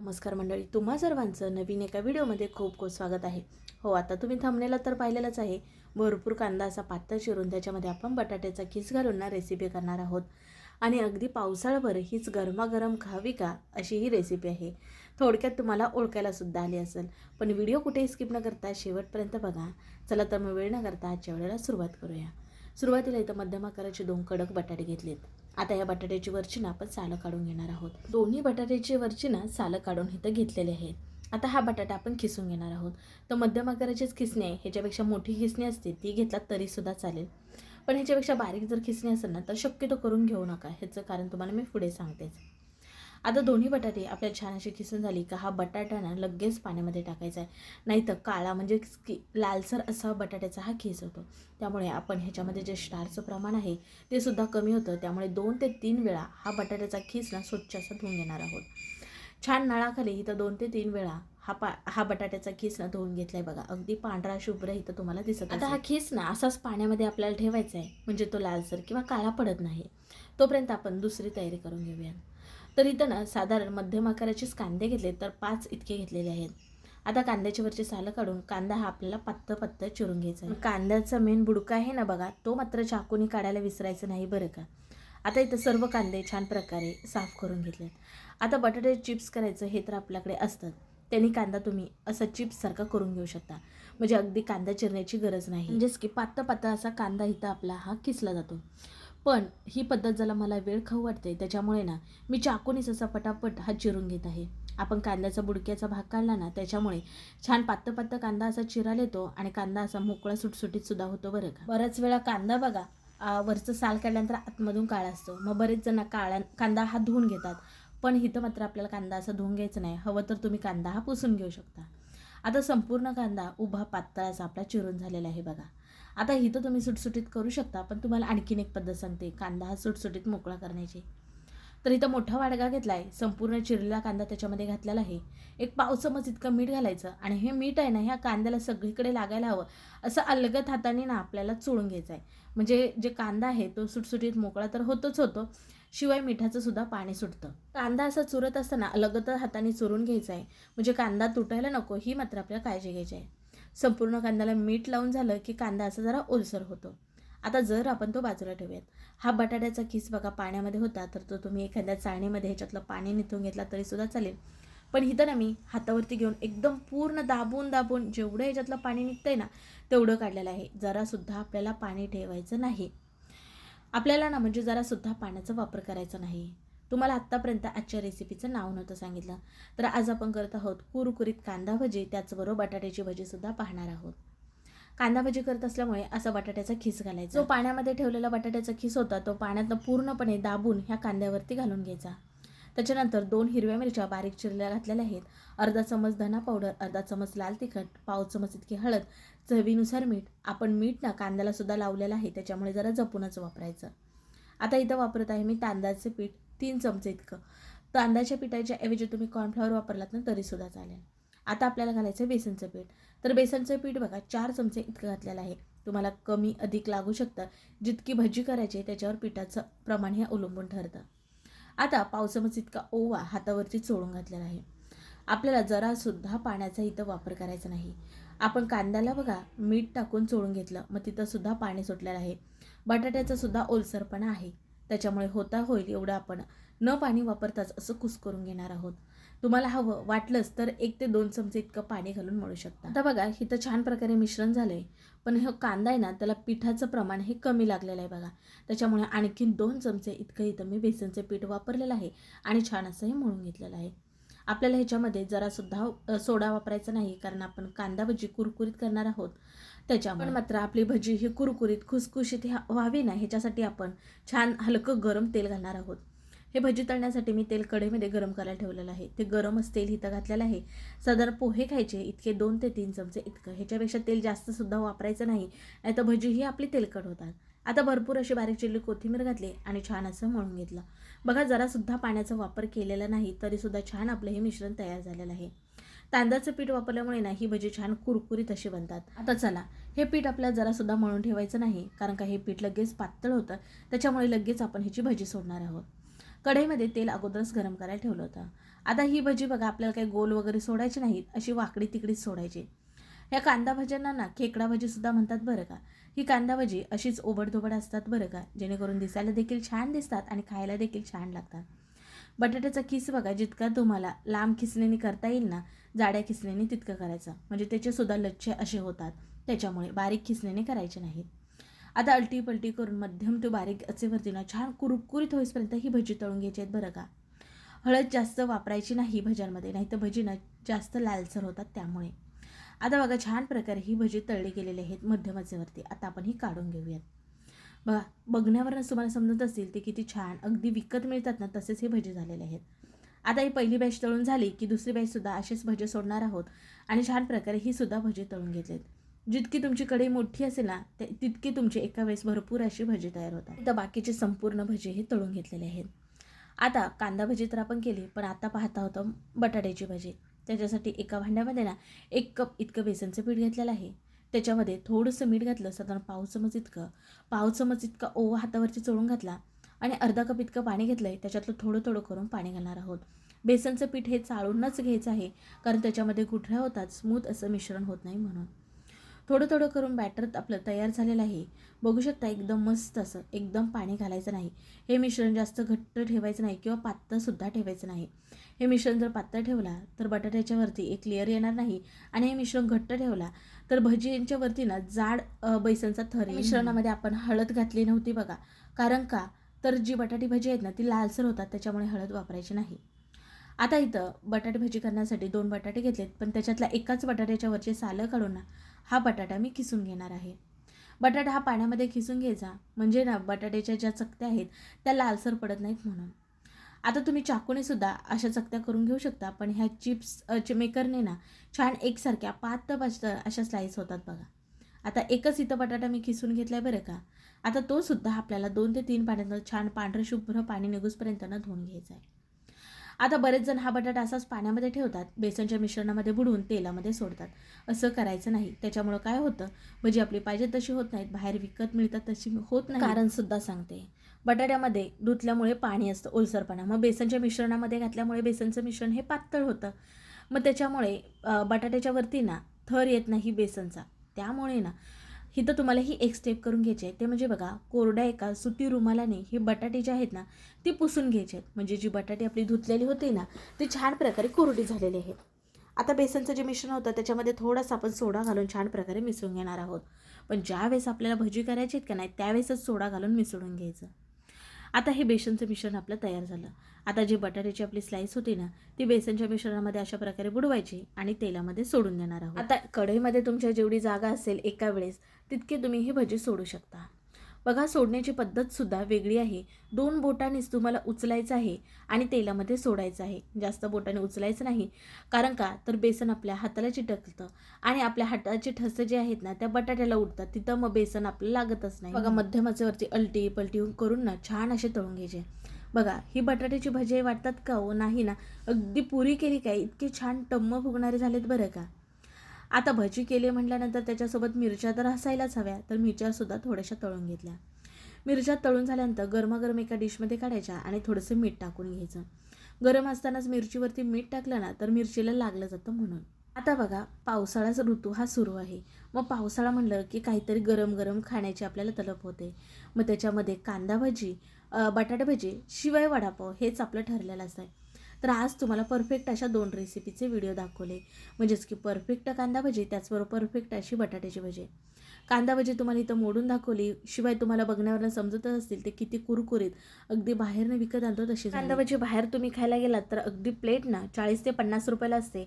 नमस्कार मंडळी तुम्हा सर्वांचं नवीन एका व्हिडिओमध्ये खूप खूप स्वागत आहे. हो आता तुम्ही थांबलेला तर पाहिलेलंच आहे. भरपूर कांदा असा पातळ चिरून त्याच्यामध्ये आपण बटाट्याचा किस घालून ना रेसिपी करणार आहोत. आणि अगदी पावसाळ्याभर हीच गरमागरम खावी का अशी ही रेसिपी आहे. थोडक्यात तुम्हाला ओळखायला सुद्धा आली असेल. पण व्हिडिओ कुठेही स्किप न करता शेवटपर्यंत बघा. चला तर मग वेळ न करता आजच्या वेळेला सुरुवात करूया. सुरुवातीला इथं मध्यम आकाराचे दोन कडक बटाटे घेतलेत. आता या बटाट्याची वरची ना आपण सालं काढून घेणार आहोत. दोन्ही बटाट्याची वरची ना सालं काढून इथं घेतलेले आहेत आता हा बटाटा आपण खिसून घेणार आहोत. तर मध्यम आकाराचीच खिसणी आहे. ह्याच्यापेक्षा मोठी खिसणी असते ती घेतलात तरीसुद्धा चालेल. पण ह्याच्यापेक्षा बारीक जर खिसणी असेल ना तर शक्यतो करून घेऊ नका. ह्याचं कारण तुम्हाला मी पुढे सांगतेच. आता दोन्ही बटाटे आपल्या छान अशी खिसून झाली का हा बटाटा ना लगेच पाण्यामध्ये टाकायचा आहे. नाही तर काळा म्हणजे की लालसर असा बटाट्याचा हा खिस होतो. त्यामुळे आपण ह्याच्यामध्ये जे स्टारचं प्रमाण आहे ते सुद्धा कमी होतं. त्यामुळे दोन ते तीन वेळा हा बटाट्याचा खिस ना स्वच्छ असा धुवून घेणार आहोत. छान नळाखाली इथं दोन ते तीन वेळा हा पा हा बटाट्याचा खिस ना धुवून घेतलाय बघा. अगदी पांढरा शुभ्र इथं तुम्हाला दिसत आता हा खिस ना असाच पाण्यामध्ये आपल्याला ठेवायचा आहे. म्हणजे तो लालसर किंवा काळा पडत नाही. तोपर्यंत आपण दुसरी तयारी करून घेऊया. तर इथं ना साधारण मध्यम आकाराचेच कांदे घेतले तर पाच इतके घेतलेले आहेत. आता कांद्याच्या वरचे सालं काढून कांदा हा आपल्याला पत्त पत्त चिरून घ्यायचा आहे. कांद्याचा मेन बुडका आहे ना बघा तो मात्र चाकूनी काढायला विसरायचं नाही बरं का. आता इथं सर्व कांदे छान प्रकारे साफ करून घेतलेत. आता बटाटे चिप्स करायचं हे तर आपल्याकडे असतं त्यांनी कांदा तुम्ही असं चिप्ससारखा करून घेऊ शकता. म्हणजे अगदी कांदा चिरण्याची गरज नाही. म्हणजेच की पातळ पातळ असा कांदा इथं आपला हा किसला जातो. पण ही पद्धत ज्याला मला वेळ खाऊ वाटते त्याच्यामुळे ना मी चाकूनीच असा पटापट हा चिरून घेत आहे. आपण कांद्याचा बुडक्याचा भाग काढला ना त्याच्यामुळे छान पातळ पातळ कांदा असा चिरायला येतो आणि कांदा असा मोकळा सुटसुटीत सुद्धा होतो बरं का. बऱ्याच वेळा कांदा बघा वरचं साल काढल्यानंतर आतमधून काळा असतो. मग बरेच जण काळ्या कांदा हा धुवून घेतात. पण इथं मात्र आपल्याला कांदा असा धुवून घ्यायचं नाही. हवं तर तुम्ही कांदा हा पुसून घेऊ शकता. आता संपूर्ण कांदा उभा पातळाचा आपला चिरून झालेला आहे बघा. आता ही तर तुम्ही सुटसुटीत करू शकता पण तुम्हाला आणखीन एक पद्धत सांगते कांदा हा सुटसुटीत मोकळा करण्याची. तर इथं मोठा वाडगा घेतला आहे संपूर्ण चिरलेला कांदा त्याच्यामध्ये घातलेला आहे. एक पाव चमच इतकं मीठ घालायचं आणि हे मीठ आहे ना ह्या कांद्याला सगळीकडे लागायला हवं असं अलगत हाताने ना आपल्याला चोळून घ्यायचं आहे म्हणजे जे कांदा आहे तो सुटसुटीत मोकळा तर होतोच होतो शिवाय मिठाचं सुद्धा पाणी सुटतं. कांदा असा चुरत असताना अलगत हाताने चुरून घ्यायचा आहे म्हणजे कांदा तुटायला नको ही मात्र आपल्याला काळजी घ्यायची आहे. संपूर्ण कांद्याला मीठ लावून झालं की कांदा असा जरा ओलसर होतो. आता जर आपण तो बाजूला ठेवूयात. हा बटाट्याचा किस बघा पाण्यामध्ये होता तर तो तुम्ही एखाद्या चाळणीमध्ये ह्याच्यातलं पाणी निथून घेतला तरीसुद्धा चालेल. पण इथं ना मी हातावरती घेऊन एकदम पूर्ण दाबून दाबून जेवढं ह्याच्यातलं पाणी निघतंय ना तेवढं काढलेलं आहे. जरासुद्धा आपल्याला पाणी ठेवायचं नाही. आपल्याला ना म्हणजे जरासुद्धा पाण्याचा वापर करायचा नाही. तुम्हाला आत्तापर्यंत आजच्या रेसिपीचं नाव नव्हतं सांगितलं. तर आज आपण करत आहोत कुरकुरीत कांदा भजी. त्याचबरोबर बटाट्याची भजीसुद्धा पाहणार आहोत. कांदा भजी करत असल्यामुळे असा बटाट्याचा खीस घालायचा. जो पाण्यामध्ये ठेवलेला बटाट्याचा खीस होता तो पाण्यातनं पूर्णपणे दाबून ह्या कांद्यावरती घालून घ्यायचा. त्याच्यानंतर दोन हिरव्या मिरच्या बारीक चिरल्या घातलेल्या आहेत. अर्धा चमच धना पावडर अर्धा चमच लाल तिखट पाव चमच इतकी हळद चवीनुसार मीठ. आपण मीठ ना कांद्याला सुद्धा लावलेलं आहे त्याच्यामुळे जरा जपूनच वापरायचं. आता इथं वापरत आहे मी तांदळाचे पीठ. तीन चमचे इतकं. तांदळाच्या पिठाच्या ऐवजी तुम्ही कॉर्नफ्लॉवर वापरलात ना तरीसुद्धा चालेल. आता आपल्याला घालायचं आहे बेसनचं पीठ. तर बेसनचं पीठ बघा चार चमचे इतकं घातलेलं आहे. तुम्हाला कमी अधिक लागू शकतं. जितकी भजी करायची आहे त्याच्यावर पिठाचं प्रमाण हे अवलंबून ठरतं. आता पावसामध्ये इतका ओवा हातावरती चोळून घातलेला आहे. आपल्याला जरासुद्धा पाण्याचा इथं वापर करायचा नाही. आपण कांद्याला बघा मीठ टाकून चोळून घेतलं मग तिथंसुद्धा पाणी सुटलेलं आहे. बटाट्याचासुद्धा ओलसरपणा आहे. त्याच्यामुळे होता होईल एवढं आपण न पाणी वापरताच असं कुस करून घेणार आहोत. तुम्हाला हवं वाटलंच तर एक ते दोन चमचे इतकं पाणी घालून मळू शकता. आता बघा इथं छान प्रकारे मिश्रण झालं आहे पण हे कांदा आहे ना त्याला पिठाचं प्रमाण हे कमी लागलेलं आहे बघा. त्याच्यामुळे आणखीन दोन चमचे इतकं इथं मी बेसनचं पीठ वापरलेलं आहे आणि छान असं हे मळून घेतलेलं आहे. आपल्याला ह्याच्यामध्ये जरासुद्धा सोडा वापरायचा नाही कारण आपण कांदा भजी कुरकुरीत करणार आहोत. त्याच्यामुळे. मात्र आपली भजी ही कुरकुरीत खुसखुशीत व्हावी ना ह्याच्यासाठी आपण छान हलकं गरम तेल घालणार आहोत. हे भजी तळण्यासाठी मी तेल कढईमध्ये गरम करायला ठेवलेलं आहे. ते गरमच तेल इथं घातलेलं आहे. साधारण पोहे खायचे इतके दोन ते तीन चमचे इतकं. ह्याच्यापेक्षा तेल जास्तसुद्धा वापरायचं नाही. नाही तर भजी ही आपली तेलकट होतात. आता भरपूर अशी बारीक चिरली कोथिंबीर घातली आणि छान असं मळून घेतलं. बघा जरासुद्धा पाण्याचा वापर केलेला नाही तरीसुद्धा छान आपलं हे मिश्रण तयार झालेलं आहे. तांदळाचं पीठ वापरल्यामुळे ना ही भजी छान कुरकुरीत अशी बनतात. आता चला हे पीठ आपल्याला जरासुद्धा मळून ठेवायचं नाही कारण का हे पीठ लगेच पातळ होतं. त्याच्यामुळे लगेच आपण ह्याची भजी सोडणार आहोत. कढईमध्ये तेल अगोदरच गरम करायला ठेवलं होतं. आता ही भजी बघा आपल्याला काही गोल वगैरे सोडायची नाहीत अशी वाकडी तिकडीच सोडायची. ह्या कांदा भज्यांना ना खेकडा भजीसुद्धा म्हणतात बरं का. ही कांदा भजी अशीच ओबडधोबड असतात बरं का जेणेकरून दिसायला देखील छान दिसतात आणि खायला देखील छान लागतात. बटाट्याचा किस बघा जितका तुम्हाला लांब खिसणीने करता येईल ना जाड्या खिसणीने तितकं करायचं. म्हणजे त्याचेसुद्धा लच्छे असे होतात. त्याच्यामुळे बारीक खिसणीने करायचे नाहीत. आता अलटी पलटी करून मध्यम ते बारीक अचेवरती ना छान कुरकुरीत होईपर्यंत ही भजी तळून घ्यायची आहेत बरं का. हळद जास्त वापरायची नाही भज्यांमध्ये नाही तर भजी जास्त लालसर होतात त्यामुळे. आता बघा छान प्रकारे ही भजी तळली गेलेली आहेत मध्यम आचेवरती आता आपण ही काढून घेऊयात. बघा बघण्यावरच तुम्हाला समजत असेल ते किती छान अगदी विकत मिळतात ना तसेच हे भजे झालेले आहेत. आता ही पहिली बॅच तळून झाली की दुसरी बॅचसुद्धा असेच भजे सोडणार आहोत. आणि छान प्रकारे ही सुद्धा भजी तळून घेतलेत. जितकी तुमची कढई मोठी असेल ना ते तुमची एका वेळेस भरपूर अशी भजी तयार होतात. तर बाकीचे संपूर्ण भजी हे तळून घेतलेले आहेत. आता कांदा भजी तर आपण केली पण आता पाहता होतं बटाट्याची भजी. त्याच्यासाठी एका भांड्यामध्ये ना एक कप इतकं बेसनचं पीठ घेतलेलं आहे. त्याच्यामध्ये थोडंसं मीठ घातलं साधारण पाव चमच इतकं. पाव चमच इतका ओवा हातावरती चोळून घातला आणि अर्धा कप इतकं पाणी घेतलं आहे त्याच्यातलं थोडं थोडं करून पाणी घालणार आहोत. बेसनचं पीठ हे चाळूनच घ्यायचं आहे कारण त्याच्यामध्ये गुठळ्या होतात स्मूथ असं मिश्रण होत नाही म्हणून. थोडं थोडं करून बॅटर आपलं तयार झालेलं आहे. बघू शकता एकदम मस्त असं एकदम पाणी घालायचं नाही. हे मिश्रण जास्त घट्ट ठेवायचं नाही किंवा पातळसुद्धा ठेवायचं नाही. हे मिश्रण जर पातळ ठेवला तर बटाट्याच्यावरती एक लेअर येणार नाही आणि हे मिश्रण घट्ट ठेवला तर भजींच्यावरती ना जाड बेसनचा थर मिश्रणामध्ये आपण हळद घातली नव्हती बघा. कारण का? तर जी बटाटी भजी आहेत ना ती लालसर होतात त्याच्यामुळे हळद वापरायची नाही. आता इथं बटाटे भजी करण्यासाठी दोन बटाटे घेतलेत पण त्याच्यातल्या एकाच बटाट्याच्या वरचे सालं काढून ना हा बटाटा मी किसून घेणार आहे. बटाटा हा पाण्यामध्ये खिसून घ्यायचा. म्हणजे ना बटाट्याच्या ज्या चकत्या आहेत त्या लालसर पडत नाहीत म्हणून. आता तुम्ही चाकूनेसुद्धा अशा चकत्या करून घेऊ शकता पण ह्या चिप्स मेकरने ना छान एकसारख्या पातळ पातळ अशा स्लाईस होतात बघा. आता एकच इथं बटाटा मी खिसून घेतला आहे बरं का? आता तो सुद्धा आपल्याला दोन ते तीन पाण्यानं छान पांढरं शुभ्र पाणी निघूसपर्यंत ना धुवून घ्यायचा आहे आता बरेच जण हा बटाटा असाच पाण्यामध्ये ठेवतात बेसनच्या मिश्रणामध्ये बुडवून तेलामध्ये सोडतात. असं करायचं नाही. त्याच्यामुळं काय होतं? भजी आपली पाहिजे तशी होत नाहीत. बाहेर विकत मिळतात तशी होत नाही कारण सुद्धा सांगते. बटाट्यामध्ये धुतल्यामुळे पाणी असतं ओलसरपणा. मग बेसनच्या मिश्रणामध्ये घातल्यामुळे बेसनचं मिश्रण हे पातळ होतं. मग त्याच्यामुळे बटाट्याच्या वरती ना थर येत नाही बेसनचा. त्यामुळे ना इथं तुम्हाला ही एक स्टेप करून घ्यायची आहे. ते म्हणजे बघा कोरड्या एका सुती रुमालाने ही बटाटे जे आहेत ना ती पुसून घ्यायची आहेत. म्हणजे जी बटाटे आपली धुतलेली होती ना ती छान प्रकारे कोरडी झालेली आहेत. आता बेसनचं जे मिश्रण होतं त्याच्यामध्ये थोडासा आपण सोडा घालून छान प्रकारे मिसळून घेणार आहोत. पण ज्यावेळेस आपल्याला भजी करायची आहेत का नाही त्यावेळेसच सोडा घालून मिसळून घ्यायचं. आता हे बेसनचं मिश्रण आपलं तयार झालं. आता जी बटाट्याची आपली स्लाईस होती ना ती बेसनच्या मिश्रणामध्ये अशा प्रकारे बुडवायची आणि तेलामध्ये सोडून देणार आहोत. आता कढईमध्ये तुमच्या जेवढी जागा असेल एका वेळेस तितके तुम्ही ही भजी सोडू शकता. बघा सोडण्याची पद्धतसुद्धा वेगळी आहे. दोन बोटांनीच तुम्हाला उचलायचं आहे आणि तेलामध्ये सोडायचं आहे. जास्त बोटाने उचलायचं नाही. कारण का? तर बेसन आपल्या हाताला चिटकतं आणि आपल्या हाताचे ठसे जे आहेत ना त्या बटाट्याला उडतात. तिथं मग बेसन आपल्याला लागतच नाही. बघा मध्यमाचेवरती अलटी पलटी करून ना छान असे तळून घ्यायचे. बघा ही बटाट्याची भजी वाटतात का हो? नाही ना. अगदी पुरी केली काय इतके छान टम्म फुगणारे झालेत बरं का? आता भजी केली म्हटल्यानंतर त्याच्यासोबत मिरच्या तर असायलाच हव्या तर मिरच्यासुद्धा थोड्याशा तळून घेतल्या. मिरच्या तळून झाल्यानंतर गरमागरम एका डिशमध्ये काढायच्या आणि थोडंसं मीठ टाकून घ्यायचं. गरम असतानाच मिरचीवरती मीठ टाकलं ना तर मिरचीला लागलं जातं म्हणून. आता बघा पावसाळ्याचा ऋतू हा सुरू आहे. मग पावसाळा म्हणलं की काहीतरी गरम गरम खाण्याची आपल्याला तलप होते. मग त्याच्यामध्ये कांदा भजी बटाटा भजी शिवाय वडापाव हेच आपलं ठरलेलं असतं. तर आज तुम्हाला परफेक्ट अशा दोन रेसिपीचे व्हिडिओ दाखवले. म्हणजेच की परफेक्ट कांदा भजी त्याचबरोबर परफेक्ट अशी बटाट्याची भजी. कांदा भजी तुम्हाला इथं मोडून दाखवली. शिवाय तुम्हाला बघण्यावरनं समजतच असतील ते किती कुरकुरीत. अगदी बाहेरनं विकत आणतो तशी कांदा भजी बाहेर तुम्ही खायला गेलात तर अगदी प्लेट ना चाळीस ते पन्नास रुपयाला असते.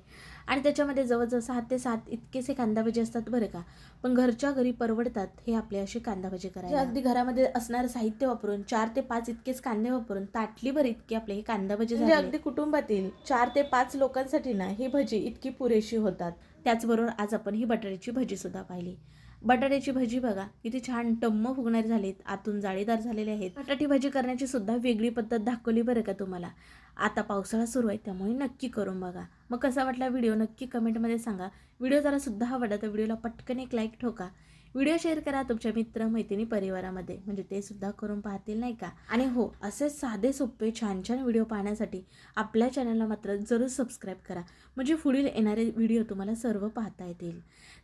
आणि त्याच्यामध्ये जवळजवळ सहा ते सात इतकेसे कांदा भजी असतात बरं का. पण घरच्या घरी परवडतात हे आपले असे कांदा भजी करायला. अगदी घरामध्ये असणारं साहित्य वापरून चार ते पाच इतकेच कांदे वापरून ताटलीभर इतके आपले हे कांदा भजी म्हणजे अगदी कुटुंबातील चार ते पाच लोकांसाठी ना ही भजी इतकी पुरेशी होतात. त्याचबरोबर आज आपण ही बटाट्याची भजी सुद्धा पाहिली. बटाट्याची भजी बघा किती छान टम्म फुगणारी झालीत आतून जाळीदार झालेले आहेत. बटाटी भजी करण्याची सुद्धा वेगळी पद्धत दाखवली बरं का तुम्हाला? आता पावसाळा सुरू आहे त्यामुळे नक्की करून बघा. मग कसा वाटला व्हिडिओ नक्की कमेंटमध्ये सांगा. व्हिडिओ जरा सुद्धा आवडला तर व्हिडिओला पटकन एक लाईक ठोका. व्हिडिओ शेअर करा तुमच्या मित्र मैत्रिणी परिवारामध्ये. म्हणजे ते सुद्धा करून पाहतील नाही का? आणि हो असे साधे सोपे छान छान व्हिडिओ पाहण्यासाठी आपल्या चॅनलला मात्र जरूर सबस्क्राईब करा. म्हणजे पुढील येणारे व्हिडिओ तुम्हाला सर्व पाहता येतील.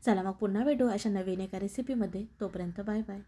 चला मग पुन्हा भेटू अशा नवीन एका रेसिपीमध्ये तोपर्यंत बाय बाय.